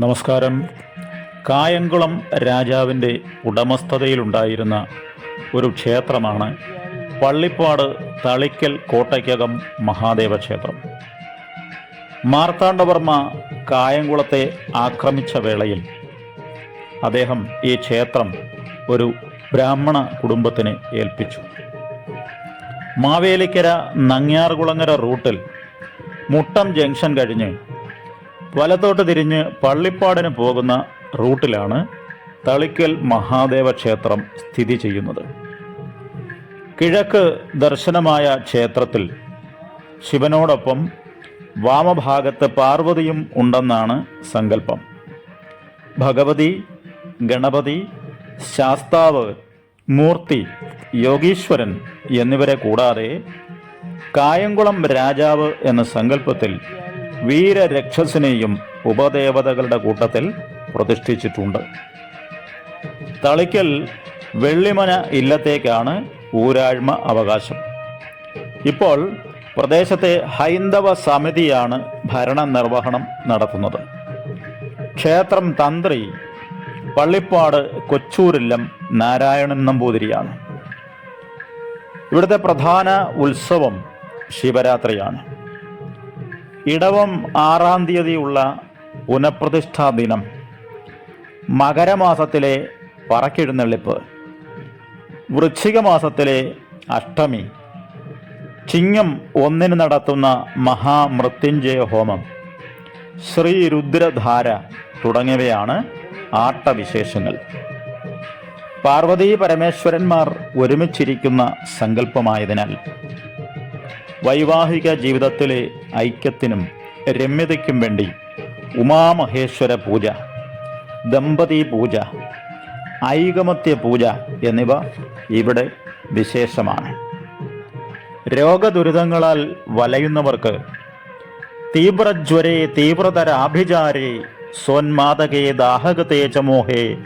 നമസ്കാരം. കായംകുളം രാജാവിന്റെ ഉടമസ്ഥതയിലുണ്ടായിരുന്ന ഒരു ക്ഷേത്രമാണ് പള്ളിപ്പാട് തളിക്കൽ കോട്ടയ്ക്കകം മഹാദേവ ക്ഷേത്രം. മാർത്താണ്ഡവർമ്മ കായംകുളത്തെ ആക്രമിച്ച വേളയിൽ അദ്ദേഹം ഈ ക്ഷേത്രം ഒരു ബ്രാഹ്മണ കുടുംബത്തിന് ഏൽപ്പിച്ചു. മാവേലിക്കര നങ്ങ്യാർകുളങ്ങര റൂട്ടിൽ മുട്ടം ജംഗ്ഷൻ കഴിഞ്ഞ് വലത്തോട്ട് തിരിഞ്ഞ് പള്ളിപ്പാടിന് പോകുന്ന റൂട്ടിലാണ് തളിക്കൽ മഹാദേവ ക്ഷേത്രം സ്ഥിതി ചെയ്യുന്നത്. കിഴക്ക് ദർശനമായ ക്ഷേത്രത്തിൽ ശിവനോടൊപ്പം വാമഭാഗത്ത് പാർവതിയും ഉണ്ടെന്നാണ് സങ്കല്പം. ഭഗവതി ഗണപതി ശാസ്താവ് മൂർത്തി യോഗീശ്വരൻ എന്നിവരെ കൂടാതെ കായംകുളം രാജാവ് എന്ന സങ്കല്പത്തിൽ വീരരക്ഷസിനെയും ഉപദേവതകളുടെ കൂട്ടത്തിൽ പ്രതിഷ്ഠിച്ചിട്ടുണ്ട്. തളിക്കൽ വെള്ളിമന ഇല്ലത്തേക്കാണ് ഊരാഴ്മ അവകാശം. ഇപ്പോൾ പ്രദേശത്തെ ഹൈന്ദവ സമിതിയാണ് ഭരണ നിർവഹണം നടത്തുന്നത്. ക്ഷേത്രം തന്ത്രി പള്ളിപ്പാട് കൊച്ചൂരില്ലം നാരായണൻ നമ്പൂതിരിയാണ്. ഇവിടുത്തെ പ്രധാന ഉത്സവം ശിവരാത്രിയാണ്. ഇടവം ആറാം തീയതിയുള്ള പുനഃപ്രതിഷ്ഠാ ദിനം. മകരമാസത്തിലെ പറക്കെഴുന്നള്ളിപ്പ്. വൃശ്ചിക മാസത്തിലെ അഷ്ടമി. ചിങ്ങം ഒന്നിന് നടത്തുന്ന മഹാമൃത്യുഞ്ജയ ഹോമം. ശ്രീ രുദ്രധാര തുടങ്ങിയവയാണ് ആട്ടവിശേഷങ്ങൾ. പാർവതീ പരമേശ്വരന്മാർ ഒരുമിച്ചിരിക്കുന്ന സങ്കല്പമായതിനാൽ വൈവാഹിക ജീവിതത്തിലെ ഐക്യത്തിനും രമ്യതയ്ക്കും വേണ്ടി ഉമാമഹേശ്വര പൂജ ദമ്പതി പൂജ ഐകമത്യ പൂജ എന്നിവ ഇവിടെ വിശേഷമാണ്. രോഗദുരിതങ്ങളാൽ വലയുന്നവർക്ക് തീവ്രജ്വരേ തീവ്രതരാഭിചാരേ സോന്മാദകേ ദാഹകതേ ചമോഹേ മോഹേ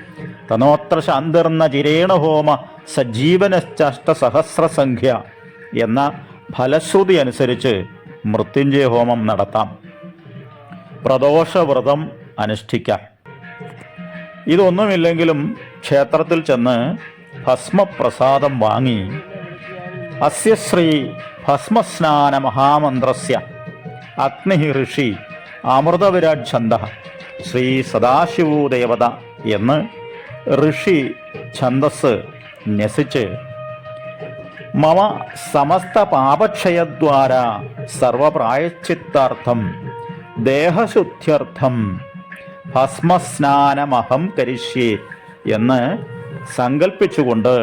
തനോത്ര ശാന്തിർന്ന ചിരേണഹോമ സജ്ജീവനശ്ചഷ്ടസഹസ്രസംഖ്യ എന്ന ഫലശ്രുതി അനുസരിച്ച് മൃത്യുഞ്ജയ ഹോമം നടത്താം. പ്രദോഷവ്രതം അനുഷ്ഠിക്കാം. ഇതൊന്നുമില്ലെങ്കിലും ക്ഷേത്രത്തിൽ ചെന്ന് ഭസ്മപ്രസാദം വാങ്ങി അസ്യശ്രീ ഭസ്മസ്നാന മഹാമന്ത്രസ്യ അഗ്നി ഋഷി അമൃതവിരാട് ഛന്ദ ശ്രീ സദാശിവോ ദേവത എന്ന് ഋഷി ഛന്ദസ് ന്യസിച്ച് മമ സമസ്ത പാപക്ഷയദ്വാര സർവപ്രായശ്ചിത്താർത്ഥം ദേഹശുദ്ധ്യർത്ഥം ഭസ്മസ്നാനമഹം കരിഷ്യേ എന്ന് സങ്കൽപ്പിച്ചുകൊണ്ട്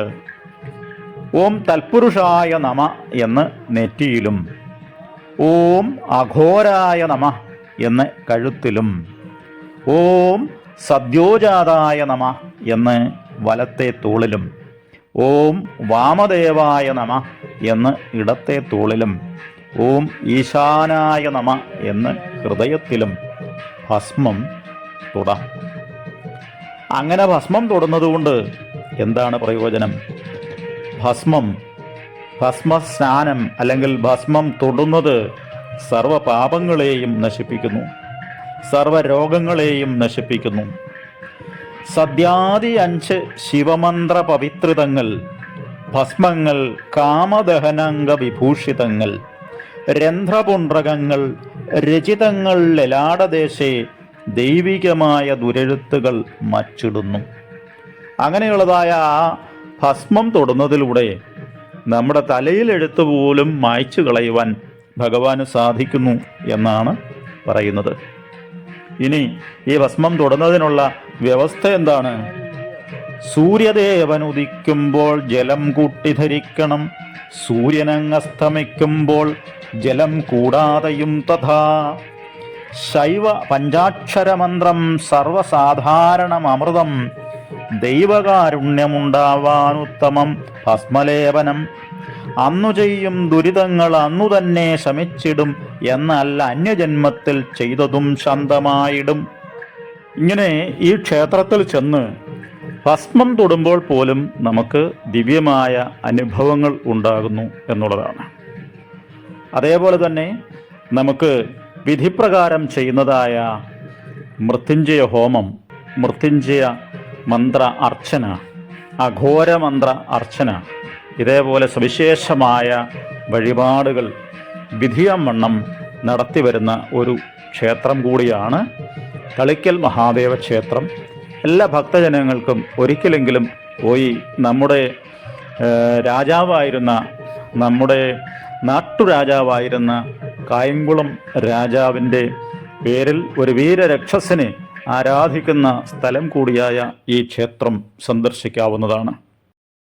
ഓം തൽപുരുഷായ നമ എന്ന് നെറ്റിയിലും ഓം അഘോരായ നമ എന്ന് കഴുത്തിലും ഓം സദ്യോജാതായ നമ എന്ന് വലത്തെ തൂളിലും. ഓം വാമദേവായ നമ എന്ന് ഇടത്തെ തോളിലും ഓം ഈശാനായ നമ എന്ന് ഹൃദയത്തിലും ഭസ്മം തൊടാം. അങ്ങനെ ഭസ്മം തൊടുന്നതുകൊണ്ട് എന്താണ് പ്രയോജനം? ഭസ്മം ഭസ്മസ്നാനം അല്ലെങ്കിൽ ഭസ്മം തൊടുന്നത് സർവ പാപങ്ങളെയും നശിപ്പിക്കുന്നു സർവ രോഗങ്ങളെയും നശിപ്പിക്കുന്നു. സദ്യാദി അഞ്ച് ശിവമന്ത്ര പവിത്രിതങ്ങൾ ഭസ്മങ്ങൾ കാമദഹനാംഗ വിഭൂഷിതങ്ങൾ രന്ധ്രപുണ്ഡ്രകങ്ങൾ രചിതങ്ങൾ ലലാടദേശേ ദൈവികമായ ദുരെഴുത്തുകൾ മച്ചിടുന്നു. അങ്ങനെയുള്ളതായ ആ ഭസ്മം തൊടുന്നതിലൂടെ നമ്മുടെ തലയിൽ എഴുത്ത് പോലും മായ്ച്ചു കളയുവാൻ ഭഗവാന് സാധിക്കുന്നു എന്നാണ് പറയുന്നത്. ഇനി ഈ ഭസ്മം തൊടുന്നതിനുള്ള വ്യവസ്ഥ എന്താണ്? സൂര്യദേവൻ ഉദിക്കുമ്പോൾ ജലം കൂട്ടി ധരിക്കണം. സൂര്യനങ്ങസ്തമിക്കുമ്പോൾ ജലം കൂടാതെയും തഥാ. ശൈവ പഞ്ചാക്ഷരമന്ത്രം സർവസാധാരണ അമൃതം. ദൈവകാരുണ്യമുണ്ടാവാനുത്തമം ഭസ്മലേപനം അന്നു ചെയ്യും ദുരിതങ്ങൾ അന്നു തന്നെ ശമിച്ചിടും എന്നല്ല അന്യജന്മത്തിൽ ചെയ്തതും ശാന്തമായിടും. ഇങ്ങനെ ഈ ക്ഷേത്രത്തിൽ ചെന്ന് ഭസ്മം തൊടുമ്പോൾ പോലും നമുക്ക് ദിവ്യമായ അനുഭവങ്ങൾ ഉണ്ടാകുന്നു എന്നുള്ളതാണ്. അതേപോലെ തന്നെ നമുക്ക് വിധിപ്രകാരം ചെയ്യുന്നതായ മൃത്യുഞ്ജയ ഹോമം മൃത്യുഞ്ജയ മന്ത്ര അർച്ചന അഘോരമന്ത്ര അർച്ചന ഇതേപോലെ സവിശേഷമായ വഴിപാടുകൾ വിധിയം വണ്ണം നടത്തി വരുന്ന ഒരു ക്ഷേത്രം കൂടിയാണ് കളിക്കൽ മഹാദേവ ക്ഷേത്രം. എല്ലാ ഭക്തജനങ്ങൾക്കും ഒരിക്കലെങ്കിലും പോയി നമ്മുടെ രാജാവായിരുന്ന നമ്മുടെ നാട്ടുരാജാവായിരുന്ന കായംകുളം രാജാവിന്റെ പേരിൽ ഒരു വീരരക്ഷസിനെ ആരാധിക്കുന്ന സ്ഥലം കൂടിയായ ഈ ക്ഷേത്രം സന്ദർശിക്കാവുന്നതാണ്.